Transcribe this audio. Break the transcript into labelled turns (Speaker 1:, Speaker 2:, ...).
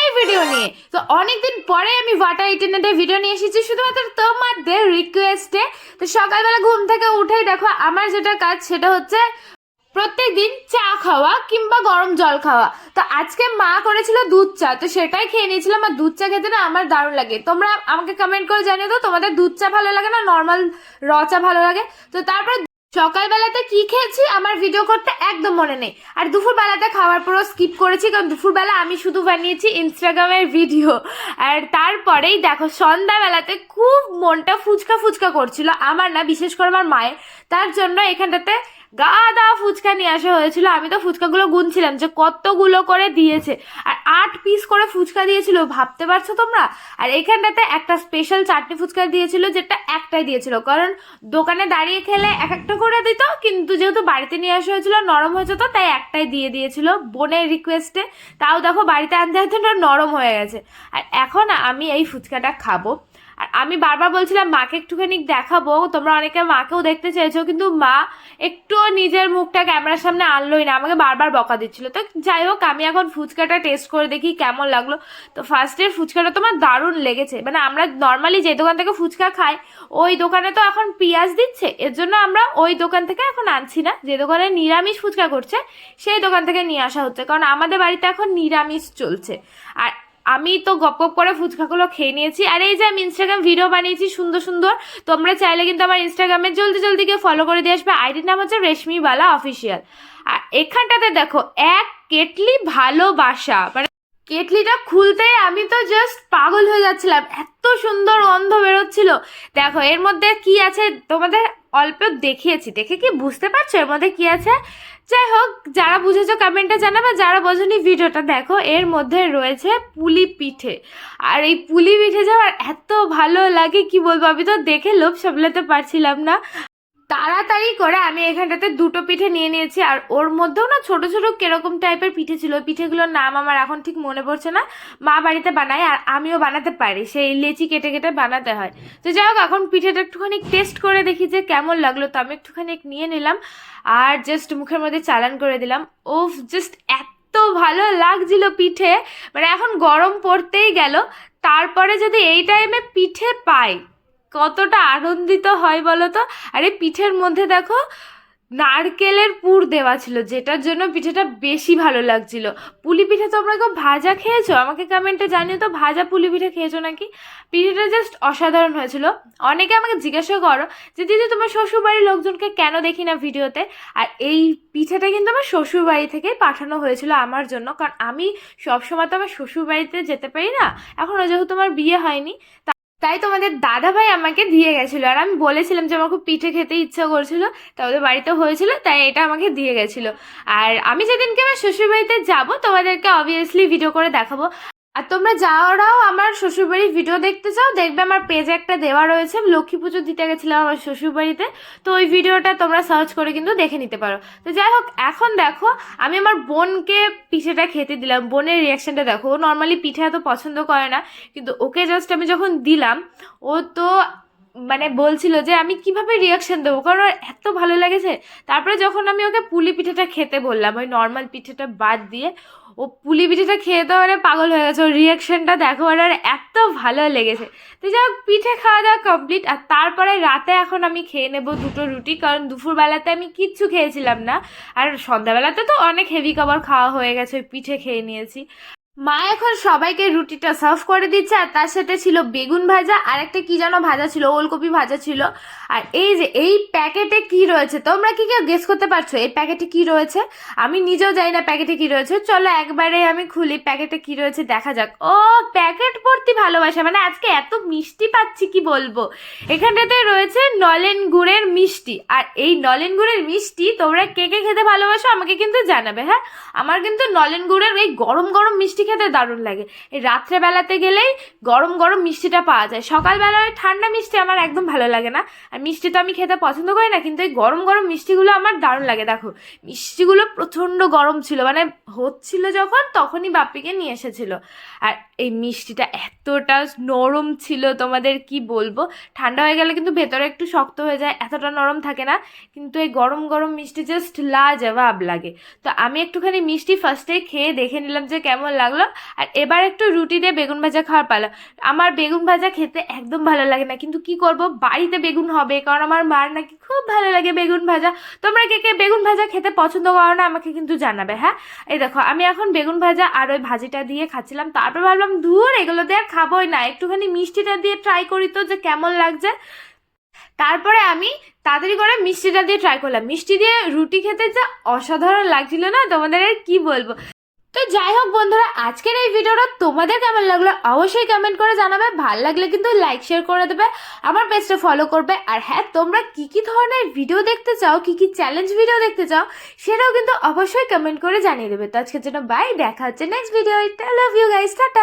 Speaker 1: এই ভিডিও নিয়ে। তো অনেকদিন পরে আমি ওয়াটার ভিডিও নিয়ে এসেছি, শুধুমাত্র তোমাদের রিকোয়েস্টে তো সকালবেলা ঘুম থেকে উঠেই দেখো, আমার যেটা কাজ সেটা হচ্ছে প্রত্যেক দিন চা খাওয়া কিংবা গরম জল খাওয়া। তো আজকে মা করেছিল দুধ চা, তো সেটাই খেয়ে নিয়েছিলাম আর দুধ চা খেতে না আমার দারুণ লাগে। তোমরা আমাকে কমেন্ট করে জানিয়ে দাও তোমাদের দুধ চা ভালো লাগে না? নর্মাল র চা ভালো লাগে? তো তারপর সকালবেলাতে কি খেয়েছি আমার ভিডিও করতে একদম মনে নেই। আর দুপুরবেলাতে খাওয়ার পরও স্কিপ করেছি কারণ দুপুরবেলা আমি শুধু বানিয়েছি ইনস্টাগ্রামের ভিডিও আর তারপরেই দেখো সন্ধ্যাবেলাতে খুব মনটা ফুচকা ফুচকা করছিল। আমার না, বিশেষ করে আমার মায়ের। তার জন্য এখানটাতে গাদা ফুচকা নিয়ে আসা হয়েছিল, আমি তো ফুচকাগুলো গুনছিলাম, যে কতগুলো করে দিয়েছে। আর আট পিস করে ফুচকা দিয়েছিল, ভাবতে পারছ তোমরা? আর এখানটাতে একটা স্পেশাল চাটনি ফুচকা দিয়েছিল, যেটা একটাই দিয়েছিল। কারণ দোকানে দাঁড়িয়ে খেলে এক একটা করে দিত, কিন্তু যেহেতু বাড়িতে নিয়ে আসা হয়েছিল, নরম হয়ে যেত, তাই একটাই দিয়ে দিয়েছিল। বোনের রিকোয়েস্টে তাও দেখো বাড়িতে আনতে আনতে নরম হয়ে গেছে। আর এখন আমি এই ফুচকাটা খাব। আর আমি বারবার বলছিলাম, মাকে একটুখানি দেখাবো, তোমরা অনেকে মাকেও দেখতে চেয়েছো কিন্তু মা একটুও নিজের মুখটা ক্যামেরার সামনে আনলোই না, আমাকে বারবার বকা দিচ্ছিল। তো যাই হোক, আমি এখন ফুচকাটা টেস্ট করে দেখি কেমন লাগল। তো ফার্স্টের ফুচকাটা তো আমার দারুণ লেগেছে। মানে আমরা নর্মালি যে দোকান থেকে ফুচকা খাই, ওই দোকানে তো এখন পেঁয়াজ দিচ্ছে। এর জন্য আমরা ওই দোকান থেকে এখন আনছি না। যে দোকানে নিরামিষ ফুচকা করছে, সেই দোকান থেকে নিয়ে আসা হচ্ছে। কারণ আমাদের বাড়িতে এখন নিরামিষ চলছে। আর আমি তো গপ গপ করে ফুচকাগুলো খেয়ে নিয়েছি। আর এই যে আমি ইনস্টাগ্রাম ভিডিও বানিয়েছি সুন্দর সুন্দর, তোমরা চাইলে কিন্তু আমার ইনস্টাগ্রামে জলদি জলদি গিয়ে ফলো করে দিয়ে আসবে। আইডির নাম হচ্ছে রেশমিবালা অফিসিয়াল আর এখানটাতে দেখো, এক কেটলি ভালোবাসা মানে কেটলিটা খুলতেই আমি তো জাস্ট পাগল হয়ে যাচ্ছিলাম। এত সুন্দর গন্ধ বেরোচ্ছিল। দেখো, এর মধ্যে কি আছে তোমাদের অল্প দেখিয়েছি। দেখে কি বুঝতে পারছ এর মধ্যে কি আছে? যাই হোক, যারা বুঝেছ কমেন্টে জানাবে, যারা বোঝনি ভিডিওটা, দেখো এর মধ্যে রয়েছে পুলি পিঠে। আর এই পুলি পিঠে যাওয়ার এত ভালো লাগে, কি বলব? আমি তো দেখে লোভ সামলাতে পারছিলাম না। তাড়াতাড়ি করে আমি এখানটাতে দুটো পিঠে নিয়ে নিয়েছি, আর ওর মধ্যেও না ছোট ছোট কীরকম টাইপের পিঠে ছিল। পিঠেগুলোর নাম আমার এখন ঠিক মনে পড়ছে না। মা বাড়িতে বানায় আর আমিও বানাতে পারি, সেই লেচি কেটে কেটে বানাতে হয়। তো যাই হোক, এখন পিঠেটা একটুখানি টেস্ট করে দেখি যে কেমন লাগল। তো আমি একটুখানি নিয়ে নিলাম আর জাস্ট মুখের মধ্যে চালান করে দিলাম। ও জাস্ট এত ভালো লাগছিল পিঠে। মানে এখন গরম পড়তেই গেল। তারপরে যদি এই টাইমে পিঠে পাই কতটা আনন্দিত হয় বলো তো? আর পিঠের মধ্যে দেখো নারকেলের পুর দেওয়া ছিল, যেটার জন্য পিঠেটা বেশি ভালো লাগছিল। পুলি পিঠে তোমরা কেউ ভাজা খেয়েছো? আমাকে কমেন্টে জানিও তো, ভাজা পুলি পিঠে খেয়েছো নাকি? পিঠেটা জাস্ট অসাধারণ হয়েছিল। অনেকে আমাকে জিজ্ঞাসা করো যে, দিদি, তোমার শ্বশুরবাড়ির লোকজনকে কেন দেখি না ভিডিওতে? আর এই পিঠেটা কিন্তু আমার শ্বশুরবাড়ি থেকেই পাঠানো হয়েছিল আমার জন্য। কারণ আমি সবসময় তো আমার শ্বশুরবাড়িতে যেতে পারি না। এখনও যেহেতু আমার বিয়ে হয়নি তাই তোমাদের দাদা ভাই আমাকে দিয়ে গেছিল। আর আমি বলেছিলাম যে আমার খুব পিঠে খেতে ইচ্ছা করছিল, তা ওদের বাড়িতে হয়েছিল, তাই এটা আমাকে দিয়ে গেছিল। আর আমি যেদিনকে আমার শ্বশুরবাড়িতে যাব, তোমাদেরকে অবভিয়াসলি ভিডিও করে দেখাবো। আর তোমরা যাওয়ারাও আমার শ্বশুরবাড়ির ভিডিও দেখতে চাও, দেখবে আমার পেজে একটা দেওয়া রয়েছে লক্ষ্মী পুজো দিতে গেছিলাম আমার শ্বশুরবাড়িতে। তো ওই ভিডিওটা তোমরা সার্চ করে কিন্তু দেখে নিতে পারো। তো যাই হোক, এখন দেখো, আমি আমার বোনকে পিঠেটা খেতে দিলাম। বোনের রিয়াকশনটা দেখো, ও নর্মালি পিঠে এত পছন্দ করে না, কিন্তু ওকে জাস্ট আমি যখন দিলাম, ও তো মানে বলছিল যে, আমি কীভাবে রিয়াকশন দেবো? কারণ ওর এত ভালো লেগেছে। তারপরে যখন আমি ওকে পুলি পিঠেটা খেতে বললাম, ওই নর্মাল পিঠেটা বাদ দিয়ে ও পুলি পিঠেটা খেয়ে তো মানে পাগল হয়ে গেছে। ওর রিয়াকশনটা দেখো আর এত ভালো লেগেছে। তো যাই হোক, পিঠে খাওয়া দাওয়া কমপ্লিট আর তারপরে রাতে এখন আমি খেয়ে নেব দুটো রুটি, কারণ দুপুরবেলাতে আমি কিচ্ছু খেয়েছিলাম না। আর সন্ধ্যাবেলাতে তো অনেক হেভি খাবার খাওয়া হয়ে গেছে, ওই পিঠে খেয়ে নিয়েছি। মা এখন সবাইকে রুটিটা সার্ভ করে দিচ্ছে, আর তার সাথে ছিল বেগুন ভাজা, আর একটা কি যেন ভাজা ছিল, ওলকপি ভাজা ছিল। আর এই যে, এই প্যাকেটে কি রয়েছে, তোমরা কি কেউ গেস করতে পারছ এই প্যাকেটে কি রয়েছে? আমি নিজেও জানি না প্যাকেটে কি রয়েছে। চলো একবারে আমি খুলি প্যাকেটে কি রয়েছে, দেখা যাক। ও, প্যাকেট ভর্তি ভালোবাসা মানে আজকে এত মিষ্টি পাচ্ছি, কি বলব? এখানটাতে রয়েছে নলেন গুড়ের মিষ্টি, আর এই নলেন গুড়ের মিষ্টি তোমরা কে কে খেতে ভালোবাসো আমাকে কিন্তু জানাবে হ্যাঁ? আমার কিন্তু নলেন গুড়ের এই গরম গরম মিষ্টি খেতে দারুণ লাগে। এই রাত্রেবেলাতে গেলেই গরম গরম মিষ্টিটা পাওয়া যায়। সকালবেলায় ঠান্ডা মিষ্টি আমার একদম ভালো লাগে না। আর মিষ্টি তো আমি খেতে পছন্দ করি না, কিন্তু এই গরম গরম মিষ্টিগুলো আমার দারুণ লাগে। দেখো, মিষ্টিগুলো প্রচণ্ড গরম ছিল। মানে হচ্ছিল যখন, তখনই বাপিকে নিয়ে এসেছিল। আর এই মিষ্টিটা এতটা নরম ছিল, তোমাদের কি বলব? ঠান্ডা হয়ে গেলে কিন্তু ভেতরে একটু শক্ত হয়ে যায়, এতটা নরম থাকে না। কিন্তু এই গরম গরম মিষ্টি জাস্ট লাজবাব লাগে। তো আমি একটুখানি মিষ্টি ফার্স্টে খেয়ে দেখে নিলাম যে কেমন লাগল। লাগল। আর এবার একটু রুটি দিয়ে বেগুন ভাজা খাওয়ার পালো। আমার বেগুন ভাজা খেতে একদম ভালো লাগে না। কিন্তু কি করব? বাড়িতে বেগুন হবে, কারণ আমার মার নাকি খুব ভালো লাগে বেগুন ভাজা। তোমরা কে কে বেগুন ভাজা খেতে পছন্দ করো না, আমাকে কিন্তু জানাবে হ্যাঁ? এই দেখো, আমি এখন বেগুন ভাজা আর ওই ভাজিটা দিয়ে খাচ্ছিলাম। তারপর ভাবলাম, ধুর, এগুলো দিয়ে আর খাবোই না। একটুখানি মিষ্টিটা দিয়ে ট্রাই করি তো যে কেমন লাগছে। তারপরে আমি তাড়াতাড়ি করে মিষ্টিটা দিয়ে ট্রাই করলাম। মিষ্টি দিয়ে রুটি খেতে যা অসাধারণ লাগছিল না? তোমাদের কি বলব? তো যাই হোক বন্ধুরা, আজকের এই ভিডিওটা তোমাদের কেমন লাগল অবশ্যই কমেন্ট করে জানাবে। ভালো লাগলে কিন্তু লাইক শেয়ার করে দেবে, আমার পেজটা ফলো করবে। আর হ্যাঁ তোমরা কি কি ধরনের ভিডিও দেখতে চাও, কি কি চ্যালেঞ্জ ভিডিও দেখতে চাও, সেটাও কিন্তু অবশ্যই কমেন্ট করে জানিয়ে দেবে। তো আজকের জন্য বাই দেখা হচ্ছে next video you guys tata!